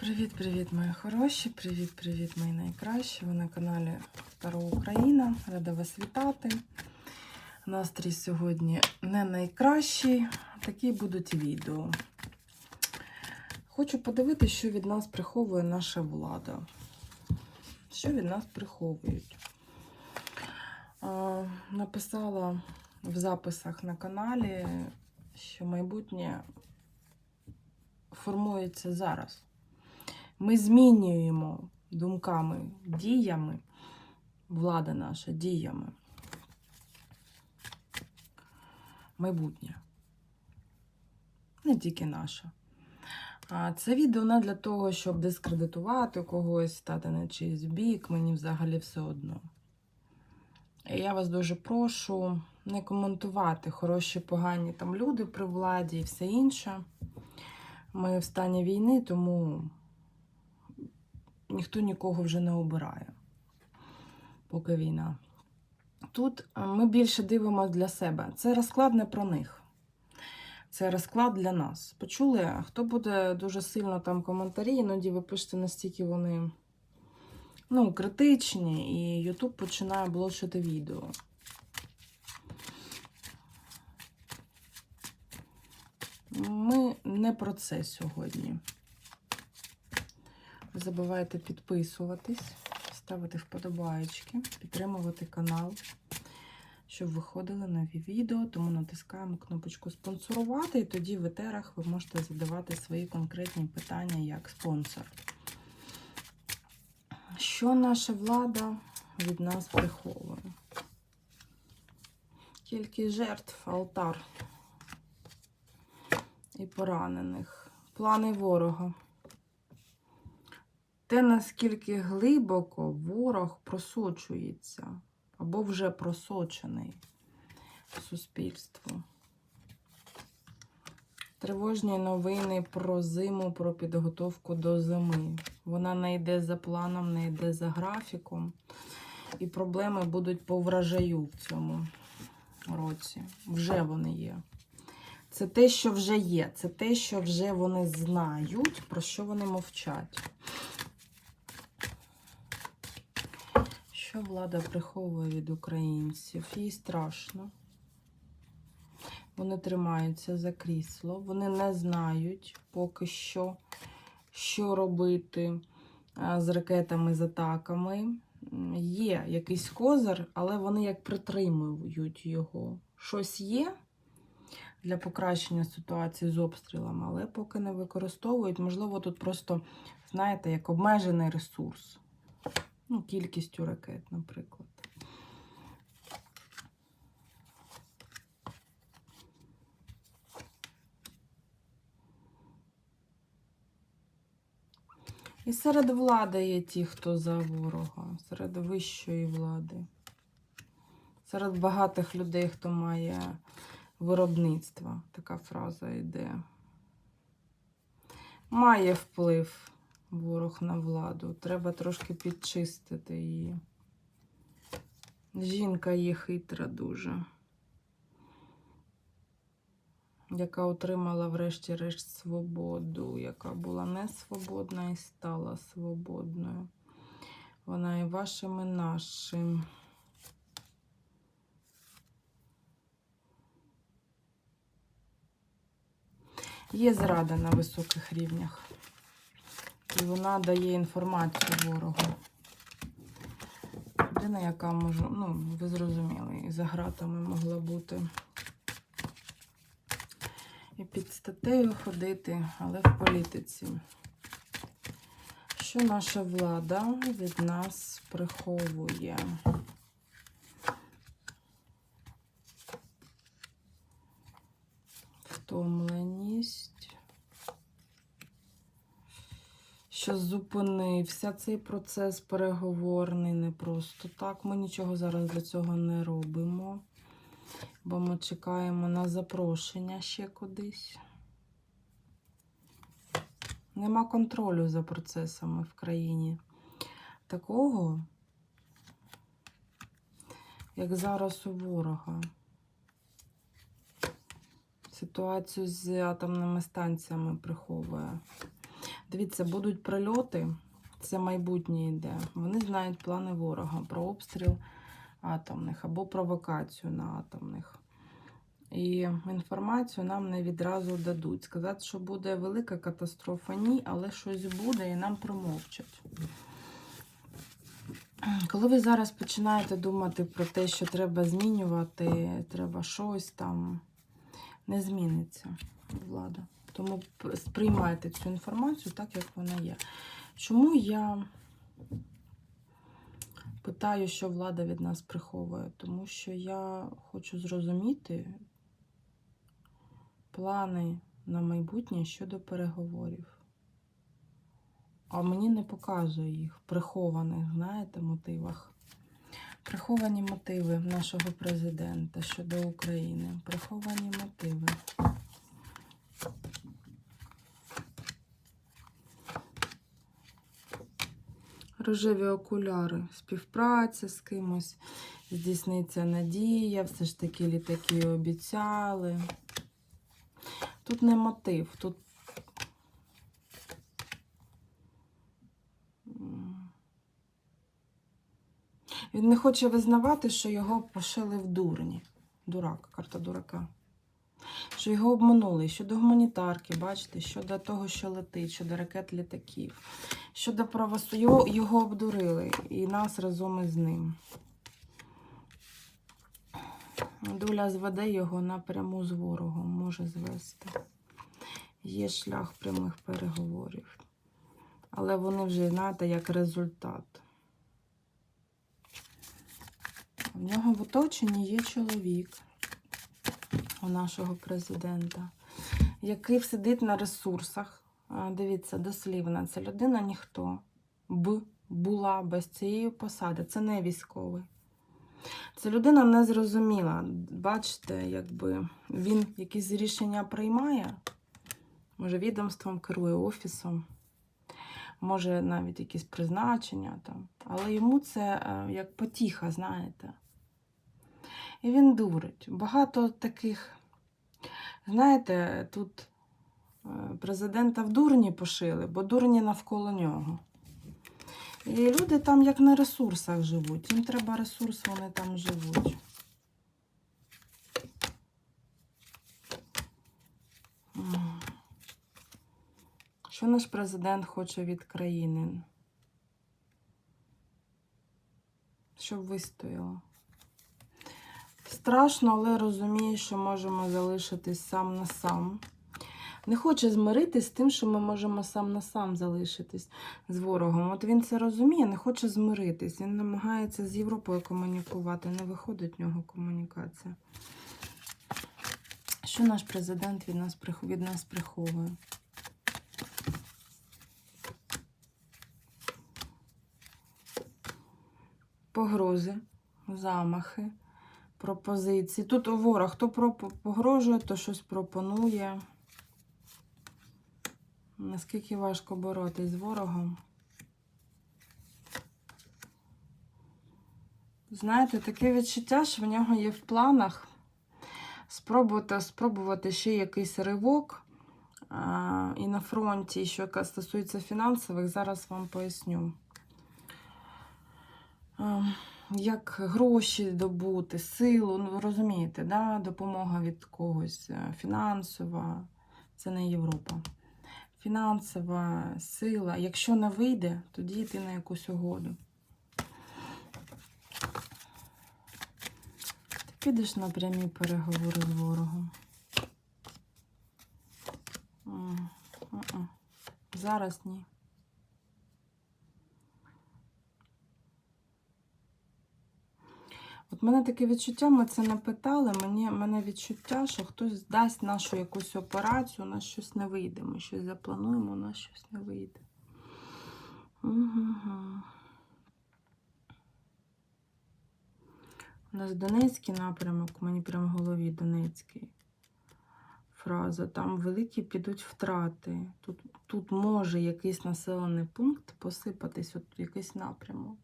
Привіт-привіт, мої хороші! Привіт-привіт, мої найкращі! Ви на каналі Таро Україна. Рада вас вітати. Настрій сьогодні не найкращий. Такі будуть відео. Хочу подивитися, що від нас приховує наша влада. Що від нас приховують? Написала в записах на каналі, що майбутнє формується зараз. Ми змінюємо думками, діями, влада наша діями. Майбутнє. Не тільки наша. А Це відео не для того, щоб дискредитувати когось, стати на чийсь бік, мені взагалі все одно. Я вас дуже прошу не коментувати хороші, погані там люди при владі і все інше. Ми в стані війни, тому ніхто нікого вже не обирає, поки війна. Тут е, ми більше дивимося для себе. Це розклад не про них. Це розклад для нас. Почули? Хто буде дуже сильно там коментарі, іноді ви пишете настільки вони ну, критичні, і YouTube починає блочити відео. Ми не про це сьогодні. Не забувайте підписуватись, ставити вподобаєчки, підтримувати канал, щоб виходили нові відео. Тому натискаємо кнопочку спонсорувати, і тоді в етерах ви можете задавати свої конкретні питання як спонсор. Що наша влада від нас приховує? Кількість жертв, алтар і поранених, плани ворога. Те, наскільки глибоко ворог просочується або вже просочений в суспільство. Тривожні новини про зиму, про підготовку до зими. Вона не йде за планом, не йде за графіком. І проблеми будуть по врожаю в цьому році. Вже вони є. Це те, що вже є. Це те, що вже вони знають, про що вони мовчать. Що влада приховує від українців? Їй страшно. Вони тримаються за крісло, вони не знають поки що, що робити з ракетами, з атаками. Є якийсь козир, але вони як притримують його. Щось є для покращення ситуації з обстрілами, але поки не використовують. Можливо, тут просто, знаєте, як обмежений ресурс. Ну, кількістю ракет, наприклад. І серед влади є ті, хто за ворога, серед вищої влади, серед багатих людей, хто має виробництво. Така фраза йде. Має вплив ворог на владу. Треба трошки підчистити її. Жінка є хитра дуже, яка отримала врешті-решт свободу, яка була не свободна і стала свободною. Вона і вашим, і нашим. Є зрада на високих рівнях. І вона дає інформацію ворогу. Людина, яка може, ну, ви зрозуміли, і за гратами могла бути. І під статтею ходити, але в політиці. Що наша влада від нас приховує? Втомленість що зупинився цей процес переговорний не просто так. Ми нічого зараз для цього не робимо, бо ми чекаємо на запрошення ще кудись. Нема контролю за процесами в країні. Такого, як зараз у ворога. Ситуацію з атомними станціями приховує. Дивіться, будуть прильоти, це майбутнє йде. Вони знають плани ворога про обстріл атомних або провокацію на атомних. І інформацію нам не відразу дадуть. Сказати, що буде велика катастрофа, ні, але щось буде і нам промовчать. Коли ви зараз починаєте думати про те, що треба змінювати, треба щось там, не зміниться влада. Тому сприймайте цю інформацію так, як вона є. Чому я питаю, що влада від нас приховує? Тому що я хочу зрозуміти плани на майбутнє щодо переговорів. А мені не показує їх прихованих, знаєте, мотивах. Приховані мотиви нашого президента щодо України. Приховані мотиви. Рожеві окуляри, співпраця з кимось, здійсниться надія, все ж таки літаки обіцяли. Тут не мотив, тут. Він не хоче визнавати, що його пошили в дурні. Дурак, карта дурака. Що його обманули щодо гуманітарки, бачите, щодо того, що летить, щодо ракет літаків, щодо правосу... Його, його обдурили і нас разом із ним. Доля зведе його напряму з ворогом, може звести. Є шлях прямих переговорів. Але вони вже, знаєте, як результат. В нього в оточенні є чоловік у нашого президента, який сидить на ресурсах. Дивіться, дослівно, це людина ніхто б була без цієї посади. Це не військовий. Це людина незрозуміла. Бачите, якби він якісь рішення приймає, може, відомством керує офісом, може навіть якісь призначення там. Але йому це е, як потіха, знаєте. І він дурить. Багато таких, знаєте, тут президента в дурні пошили, бо дурні навколо нього. І люди там як на ресурсах живуть. Їм треба ресурс, вони там живуть. Що наш президент хоче від країни? Щоб вистояло. Страшно, але розуміє, що можемо залишитись сам на сам. Не хоче змиритись з тим, що ми можемо сам на сам залишитись з ворогом. От він це розуміє, не хоче змиритись. Він намагається з Європою комунікувати. Не виходить в нього комунікація. Що наш президент від нас, від нас приховує? Погрози, замахи, пропозиції. Тут ворог, хто погрожує, то щось пропонує. Наскільки важко боротись з ворогом? Знаєте, таке відчуття, що в нього є в планах спробувати, спробувати ще якийсь ривок. А, і на фронті, що стосується фінансових, зараз вам поясню. А, як гроші добути, силу, ну розумієте, да? допомога від когось е, фінансова, це не Європа фінансова сила. Якщо не вийде, тоді йти на якусь угоду. Ти підеш на прямі переговори з ворогом. Зараз ні. От мене таке відчуття, ми це не питали. Мені мене відчуття, що хтось дасть нашу якусь операцію, у нас щось не вийде. Ми щось заплануємо, у нас щось не вийде. Угу. У нас Донецький напрямок, мені прямо в голові Донецький. Фраза. Там великі підуть втрати. Тут, тут може якийсь населений пункт посипатись, от якийсь напрямок.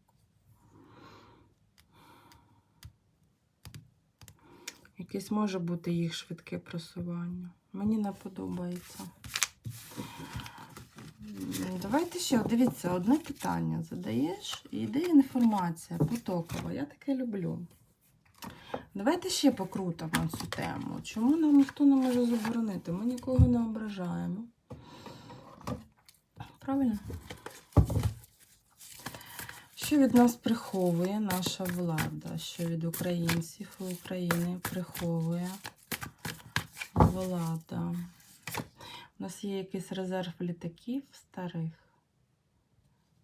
Якесь може бути їх швидке просування. Мені не подобається. Давайте ще, дивіться, одне питання задаєш, і йде інформація потокова. Я таке люблю. Давайте ще покрутимо цю тему. Чому нам ніхто не може заборонити? Ми нікого не ображаємо. Правильно? Що від нас приховує наша влада? Що від українців і України приховує влада? У нас є якийсь резерв літаків старих.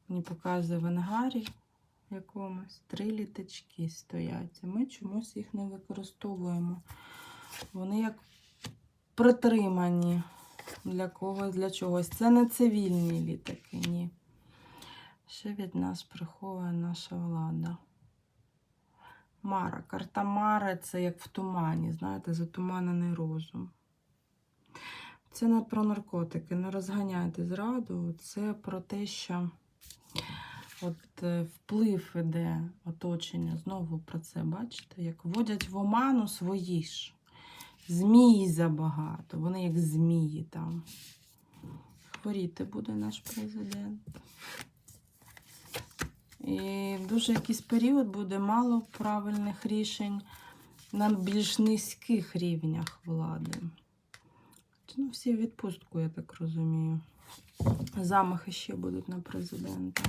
Мені показує в ангарі якомусь. Три літачки стоять. Ми чомусь їх не використовуємо. Вони як притримані для когось, для чогось. Це не цивільні літаки, ні. Ще від нас приховує наша влада. Мара. Карта Мари це як в тумані, знаєте, затуманений розум. Це не про наркотики, не розганяйте зраду. Це про те, що от е, вплив іде оточення. Знову про це бачите, як вводять в оману свої ж. Змії забагато. Вони як змії там. Хворіти буде наш президент. І дуже якийсь період буде мало правильних рішень на більш низьких рівнях влади. Ну, всі в відпустку, я так розумію. Замахи ще будуть на президента.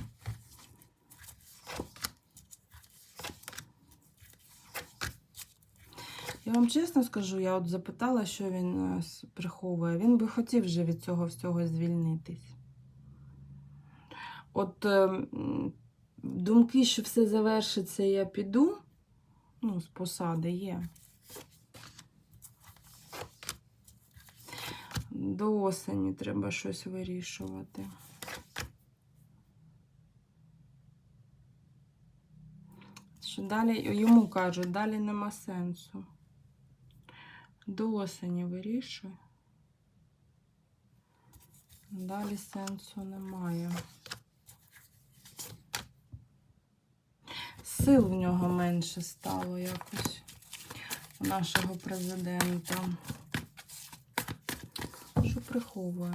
Я вам чесно скажу, я от запитала, що він е, приховує. Він би хотів вже від цього всього звільнитись. От е, м, думки, що все завершиться, я піду. Ну, з посади є. До осені треба щось вирішувати. Що далі йому кажуть, далі нема сенсу. До осені вирішуй. Далі сенсу немає. Сил в нього менше стало якось у нашого президента. Що приховує?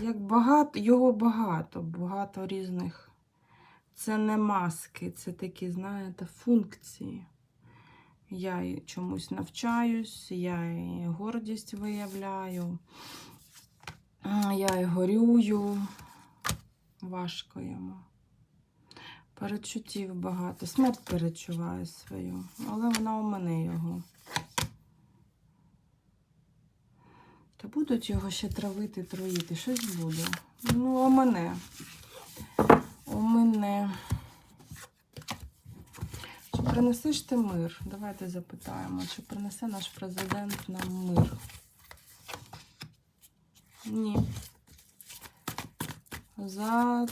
Як багато, його багато, багато різних. Це не маски, це такі, знаєте, функції. Я чомусь навчаюсь, я і гордість виявляю, я і горюю. Важко йому. Перечуттів багато. Смерть перечуває свою, але вона у мене його. Та будуть його ще травити, троїти. Щось буде. Ну, у мене. У мене. Чи принесеш ти мир? Давайте запитаємо, чи принесе наш президент нам мир? Ні. За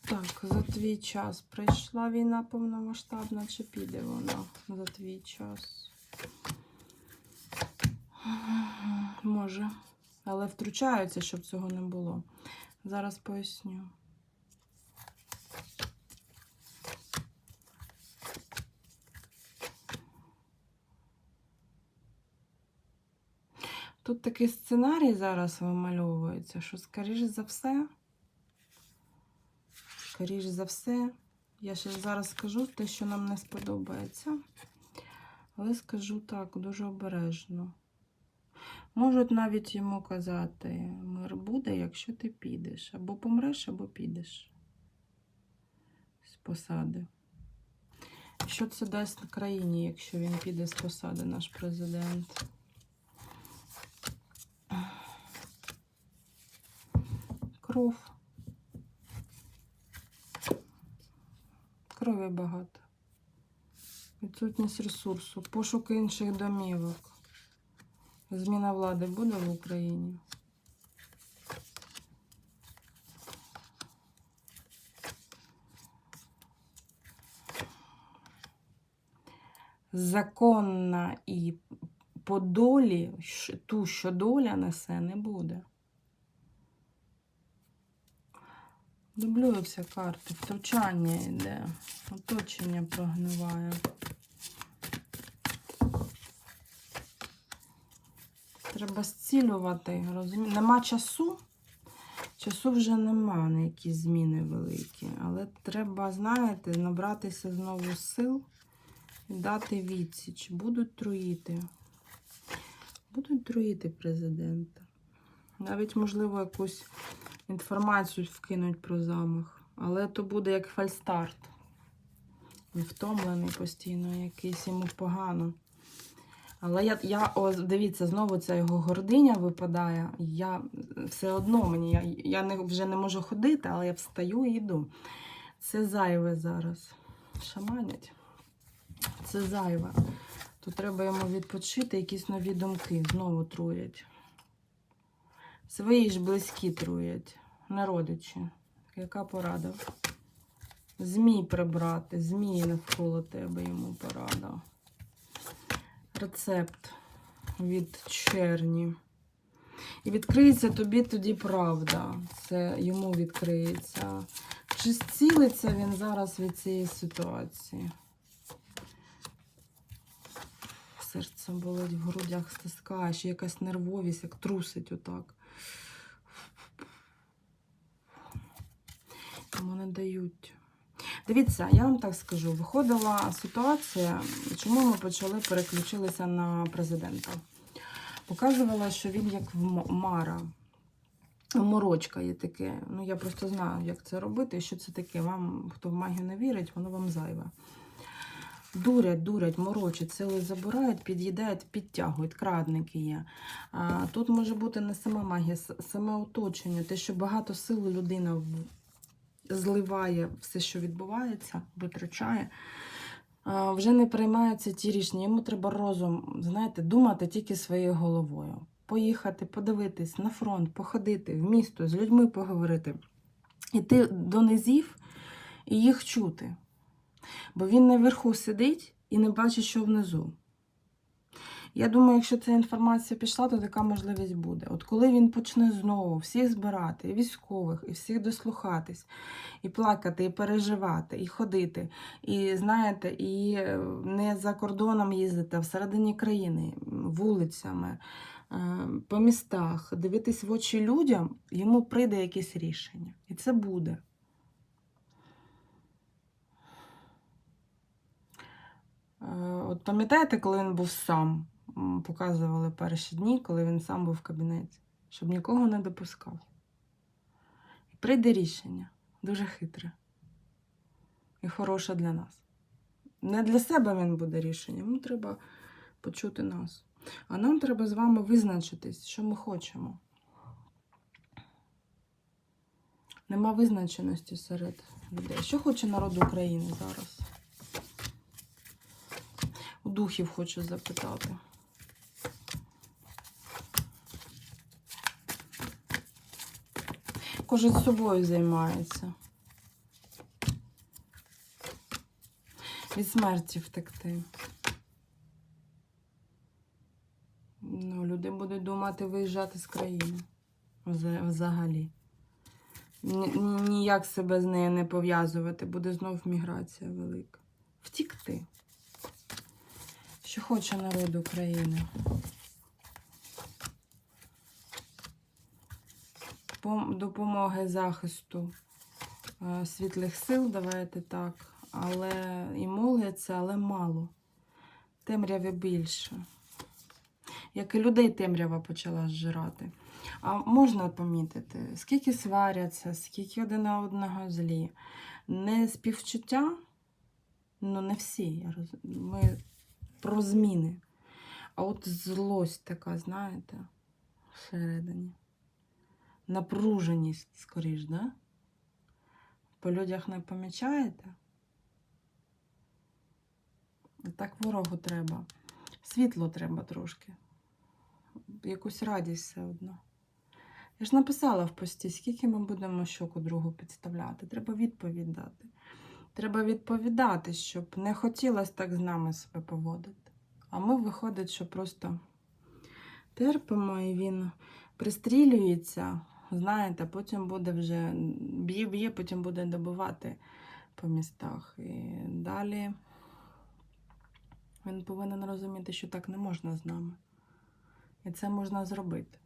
так, за твій час прийшла війна повномасштабна, чи піде вона за твій час? Може. Але втручаються, щоб цього не було. Зараз поясню. Тут такий сценарій зараз вимальовується, що, скоріш за все, скоріш за все, я ще зараз скажу те, що нам не сподобається. Але скажу так, дуже обережно. Можуть навіть йому казати, мир буде, якщо ти підеш. Або помреш, або підеш з посади. Що це дасть країні, якщо він піде з посади, наш президент? Кров. Крові багато. Відсутність ресурсу, пошук інших домівок. Зміна влади буде в Україні? Законна і по долі, ту, що доля несе, не буде. Дублюються карти, втручання йде, оточення прогниває. Треба зцілювати, розумієте? Нема часу. Часу вже нема на якісь зміни великі. Але треба, знаєте, набратися знову сил і дати відсіч. Будуть труїти. Будуть труїти президента. Навіть, можливо, якусь інформацію вкинуть про замах. Але то буде як фальстарт. Він втомлений постійно, якийсь йому погано. Але я, я о, дивіться, знову ця його гординя випадає. Я все одно мені, я, я не, вже не можу ходити, але я встаю і йду. Це зайве зараз. Шаманять. Це зайве. Тут треба йому відпочити, якісь нові думки знову труять. Свої ж близькі труять, не родичі. Яка порада? Змій прибрати, змії навколо тебе йому порада. Рецепт від черні. І відкриється тобі тоді правда. Це йому відкриється. Чи зцілиться він зараз від цієї ситуації? Серце болить в грудях стискає, ще якась нервовість, як трусить отак. Йому не дають. Дивіться, я вам так скажу, виходила ситуація, чому ми почали переключилися на президента. Показувала, що він як Мара. Морочка є таке. Ну, я просто знаю, як це робити що це таке. Вам, хто в магію не вірить, воно вам зайве. Дурять, дурять, морочать, сили забирають, під'їдають, підтягують, крадники є. А, тут може бути не сама магія, саме оточення, те, що багато сил людина зливає все, що відбувається, витрачає. Вже не приймаються ті рішення. Йому треба розум, знаєте, думати тільки своєю головою. Поїхати, подивитись на фронт, походити в місто, з людьми поговорити. Іти до низів і їх чути. Бо він наверху сидить і не бачить, що внизу. Я думаю, якщо ця інформація пішла, то така можливість буде. От коли він почне знову всіх збирати, і військових, і всіх дослухатись, і плакати, і переживати, і ходити, і знаєте, і е, не за кордоном їздити, а всередині країни, вулицями, е, по містах, дивитись в очі людям, йому прийде якесь рішення. І це буде. От пам'ятаєте, коли він був сам? Показували перші дні, коли він сам був в кабінеті, щоб нікого не допускав. Прийде рішення дуже хитре і хороше для нас. Не для себе він буде рішенням, йому треба почути нас. А нам треба з вами визначитись, що ми хочемо. Нема визначеності серед людей. Що хоче народ України зараз? Духів хочу запитати. Кожен з собою займається. Від смерті втекти. Ну, люди будуть думати виїжджати з країни. Взагалі. Ні- ні- Ніяк себе з нею не пов'язувати, буде знов міграція велика. Втікти. Що хоче народ України? Допомоги захисту е, світлих сил, давайте так. Але і моляться, але мало. Темряви більше. Як і людей темрява почала зжирати. А можна помітити, скільки сваряться, скільки один на одного злі. Не співчуття, ну не всі. Ми про зміни. А от злость така, знаєте, всередині. Напруженість, скоріш, да? По людях не помічаєте? Так ворогу треба. Світло треба трошки. Якусь радість все одно. Я ж написала в пості, скільки ми будемо щоку другу підставляти. Треба відповідь дати. Треба відповідати, щоб не хотілося так з нами себе поводити. А ми виходить, що просто терпимо і він пристрілюється, знаєте, потім буде вже б'є-б'є, потім буде добивати по містах. І далі він повинен розуміти, що так не можна з нами. І це можна зробити.